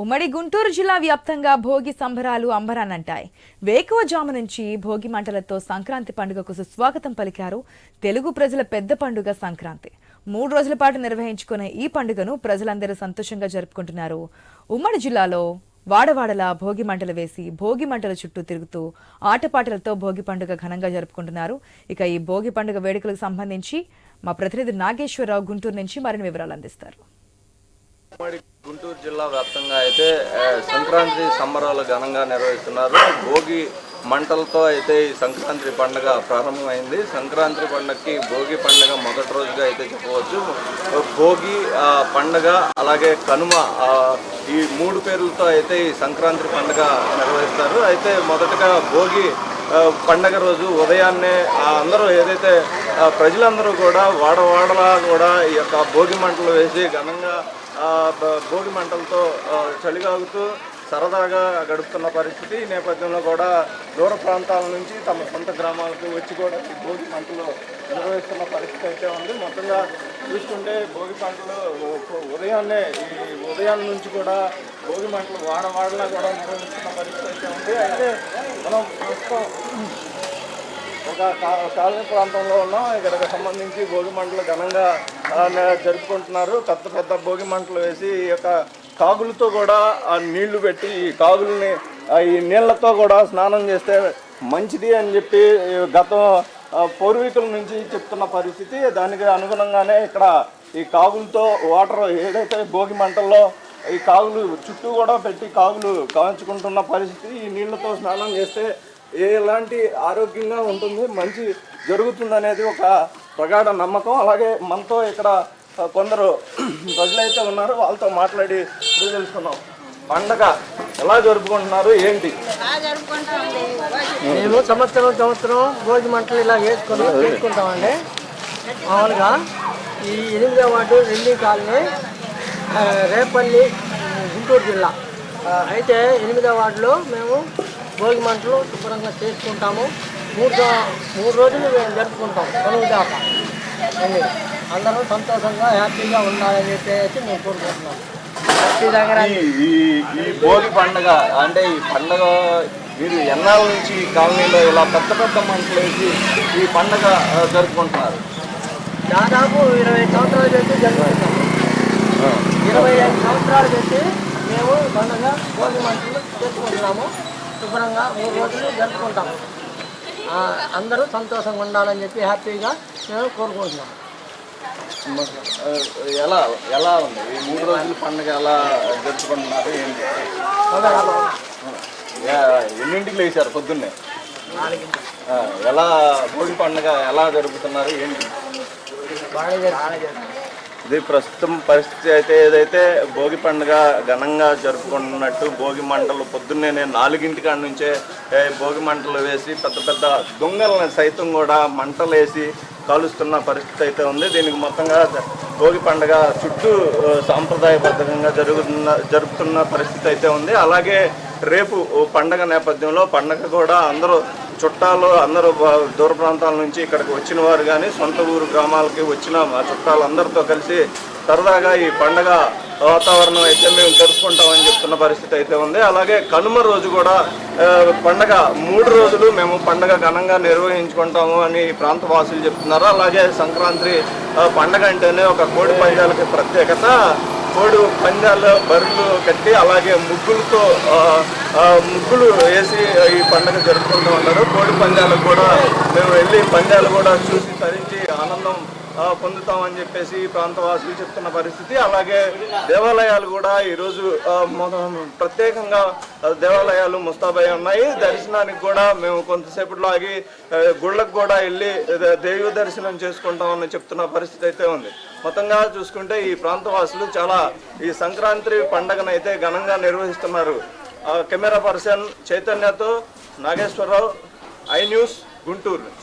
ఉమ్మడి గుంటూరు జిల్లా వ్యాప్తంగా భోగి సంబరాలు అంబరానంటాయి వేకువజాము నుంచి భోగి మంటలతో సంక్రాంతి పండుగకు సుస్వాగతం పలికారు తెలుగు ప్రజల పెద్ద పండుగ సంక్రాంతి. మూడు రోజుల పాటు నిర్వహించుకునే ఈ పండుగను ప్రజలందరూ సంతోషంగా జరుపుకుంటున్నారు. ఉమ్మడి జిల్లాలో వాడవాడలా భోగి మంటలు వేసి భోగి మంటల చుట్టూ తిరుగుతూ ఆటపాటలతో భోగి పండుగ ఘనంగా జరుపుకుంటున్నారు. ఇక ఈ భోగి పండుగ వేడుకలకు సంబంధించి మా ప్రతినిధి నాగేశ్వరరావు గుంటూరు నుంచి మరిన్ని వివరాలు అందిస్తారు. గుంటూరు జిల్లా వ్యాప్తంగా అయితే సంక్రాంతి సంబరాలు ఘనంగా నిర్వహిస్తున్నారు. భోగి మంటలతో అయితే ఈ సంక్రాంతి పండుగ ప్రారంభమైంది. సంక్రాంతి పండుగకి భోగి పండుగ మొదటి రోజుగా అయితే చెప్పవచ్చు. భోగి పండుగ అలాగే కనుమ ఈ మూడు పేర్లతో అయితే ఈ సంక్రాంతి పండుగ నిర్వహిస్తారు. అయితే మొదటగా భోగి పండగ రోజు ఉదయాన్నే ఆ, అందరూ ఏదైతే ప్రజలందరూ కూడా వాడవాడలా కూడా ఈ యొక్క భోగి మంటలు వేసి ఘనంగా భోగి మంటలతో చలిగాగుతూ సరదాగా గడుపుతున్న పరిస్థితి. ఈ నేపథ్యంలో కూడా దూర ప్రాంతాల నుంచి తమ సొంత గ్రామాలకు వచ్చి కూడా ఈ భోగి పంటలు నిర్వహిస్తున్న పరిస్థితి అయితే ఉంది. మొత్తంగా చూసుకుంటే భోగి పంటలు ఉదయాన్నే ఈ ఉదయం నుంచి కూడా భోగి మంటలు వాడవాడలా కూడా నిర్వహిస్తున్న పరిస్థితి అయితే ఉంది. అయితే మనం ప్రస్తుతం ఒక కాలనీ ప్రాంతంలో ఉన్నాం. ఇక్కడికి సంబంధించి భోగి మంటలు ఘనంగా జరుపుకుంటున్నారు. పెద్ద పెద్ద భోగి మంటలు వేసి ఈ యొక్క కాగులతో కూడా ఆ నీళ్ళు పెట్టి ఈ కాగుల్ని ఈ నీళ్ళతో కూడా స్నానం చేస్తే మంచిది అని చెప్పి గతం పూర్వీకుల నుంచి చెప్తున్న పరిస్థితి. దానికి అనుగుణంగానే ఇక్కడ ఈ కాగులతో వాటర్ ఏదైతే భోగి మంటల్లో ఈ కాగులు చుట్టూ కూడా పెట్టి కాగులు కాల్చుకుంటున్న పరిస్థితి ఈ నీళ్ళతో స్నానం చేస్తే ఎలాంటి ఆరోగ్యంగా ఉంటుంది మంచి జరుగుతుంది అనేది ఒక ప్రగాఢ నమ్మకం అలాగే మనతో ఇక్కడ కొందరు ప్రజలైతే ఉన్నారు వాళ్ళతో మాట్లాడి తెలుసుకున్నాం పండగ ఎలా జరుపుకుంటున్నారు ఏంటి? మేము సంవత్సరం సంవత్సరం భోగి మంటలు ఇలా వేసుకొని చేసుకుంటామండి. మామూలుగా ఈ ఎనిమిదో వార్డు రెల్లి కాలనీ రేపల్లి గుంటూరు జిల్లా. అయితే ఎనిమిదో వార్డులో మేము భోగి మంటలు శుభ్రంగా చేసుకుంటాము. మూడు మూడు రోజులు మేము జరుపుకుంటాం కొనుగోలు దాకా. అన్ని. అందరూ సంతోషంగా హ్యాపీగా ఉండాలని చెప్పేసి మేము కోరుకుంటున్నాం. హ్యాపీ ఈ ఈ ఈ భోగి పండగ అంటే ఈ పండగ మీరు ఎన్నాళ్ళ నుంచి ఈ కాలనీలో ఇలా పెద్ద పెద్ద మంటలు వేసి ఈ పండగ జరుపుకుంటున్నారు? దాదాపు ఇరవై సంవత్సరాలు పెట్టి జరుగుతున్నాం ఇరవై ఐదు సంవత్సరాలు పెట్టి మేము పండుగ భోగి మంటలు చేసుకుంటున్నాము శుభ్రంగా మూడు రోజులు జరుపుకుంటాము అందరూ సంతోషంగా ఉండాలని చెప్పి హ్యాపీగా మేము కోరుకుంటున్నాం. ఎలా ఎలా ఉంది? ఈ మూడు రోజుల పండుగ ఎలా జరుపుకుంటున్నారు? ఏంటి? ఎన్నింటికి లేచారు పొద్దున్నే? ఎలా భోగి పండుగ ఎలా జరుపుతున్నారు? ఏంటి? బాగా ఇది ప్రస్తుతం పరిస్థితి అయితే ఏదైతే భోగి పండుగ ఘనంగా జరుపుకుంటున్నట్టు భోగి మంటలు పొద్దున్నే నాలుగింటి కాడ నుంచే భోగి మంటలు వేసి పెద్ద పెద్ద దొంగలను సైతం కూడా మంటలు వేసి కాలుస్తున్న పరిస్థితి అయితే ఉంది. దీనికి మొత్తంగా భోగి పండుగ చుట్టూ సాంప్రదాయబద్ధంగా జరుగుతున్న జరుపుతున్న పరిస్థితి అయితే ఉంది. అలాగే రేపు ఓ పండగ నేపథ్యంలో పండగ కూడా అందరూ చుట్టాలు అందరూ దూర ప్రాంతాల నుంచి ఇక్కడికి వచ్చిన వారు కానీ సొంత ఊరు గ్రామాలకి వచ్చిన మా చుట్టాలందరితో కలిసి సరదాగా ఈ పండగ వాతావరణం అయితే మేము జరుపుకుంటామని చెప్తున్న పరిస్థితి అయితే ఉంది. అలాగే కనుమ రోజు కూడా పండగ మూడు రోజులు మేము పండగ ఘనంగా నిర్వహించుకుంటాము అని ఈ ప్రాంత వాసులు చెప్తున్నారు. అలాగే సంక్రాంతి పండగ అంటేనే ఒక కోడి పందాలకి ప్రత్యేకత. కోడి పందాలు బరులు కట్టి అలాగే ముగ్గులతో ముగ్గులు వేసి ఈ పండుగ జరుపుకుంటూ ఉన్నారు. కోడి పందాలు కూడా మేము వెళ్ళి పందాలు కూడా చూసి తరించి ఆనందం పొందుతామని చెప్పేసి ఈ ప్రాంతవాసులు చెప్తున్న పరిస్థితి. అలాగే దేవాలయాలు కూడా ఈరోజు ప్రత్యేకంగా దేవాలయాలు ముస్తాబై ఉన్నాయి. దర్శనానికి కూడా మేము కొంతసేపట్లో ఆగి గుళ్ళకు కూడా వెళ్ళి దేవి దర్శనం చేసుకుంటామని చెప్తున్న పరిస్థితి అయితే ఉంది. మొత్తంగా చూసుకుంటే ఈ ప్రాంతవాసులు చాలా ఈ సంక్రాంతి పండగనైతే అయితే ఘనంగా నిర్వహిస్తున్నారు. ఆ, కెమెరా పర్సన్ చైతన్యతో నాగేశ్వరరావు ఐ న్యూస్ గుంటూరు.